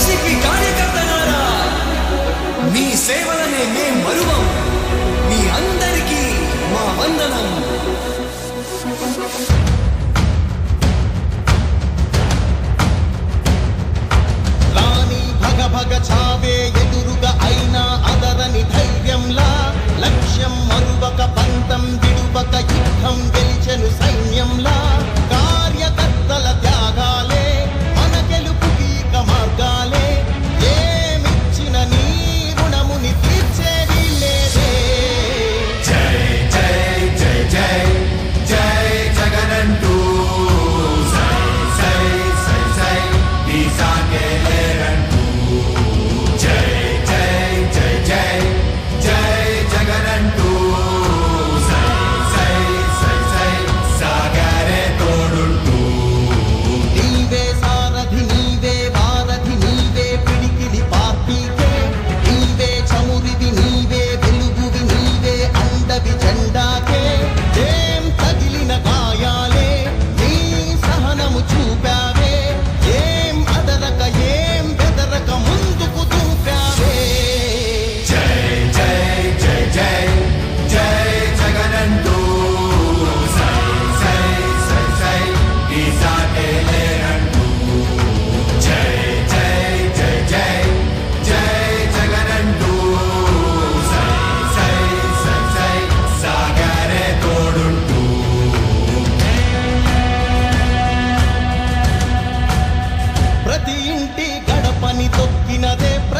YCP కార్యకర్తలారా మీ సేవలనే మేం మరువం. మీ అందరికీ మా వందనం. రాణి భగ భగ చావే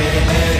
Amen.